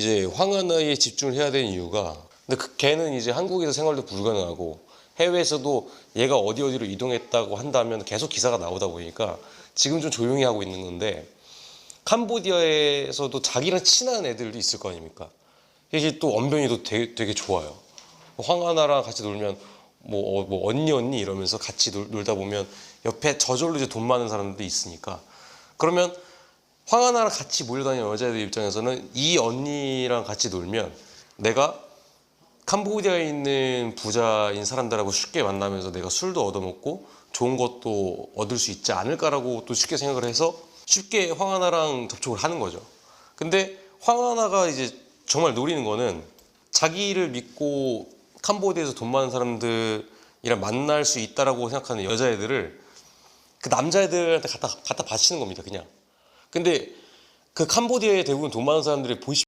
이제 황하나에 집중을 해야 되는 이유가 근데 그 걔는 이제 한국에서 생활도 불가능하고 해외에서도 얘가 어디 어디로 이동했다고 한다면 계속 기사가 나오다 보니까 지금 좀 조용히 하고 있는 건데 캄보디아에서도 자기랑 친한 애들도 있을 거 아닙니까? 이게 또 언변이도 되게, 되게 좋아요. 황하나랑 같이 놀면 뭐, 어, 뭐 언니 언니 이러면서 같이 놀, 놀다 보면 옆에 저절로 이제 돈 많은 사람들도 있으니까 그러면 황하나랑 같이 몰려다니는 여자애들 입장에서는 이 언니랑 같이 놀면 내가 캄보디아에 있는 부자인 사람들하고 쉽게 만나면서 내가 술도 얻어먹고 좋은 것도 얻을 수 있지 않을까라고 또 쉽게 생각을 해서 쉽게 황하나랑 접촉을 하는 거죠. 근데 황하나가 이제 정말 노리는 거는 자기를 믿고 캄보디아에서 돈 많은 사람들이랑 만날 수 있다라고 생각하는 여자애들을 그 남자애들한테 갖다 갖다 바치는 겁니다, 그냥. 근데 그 캄보디아에 대부분 돈 많은 사람들이 보시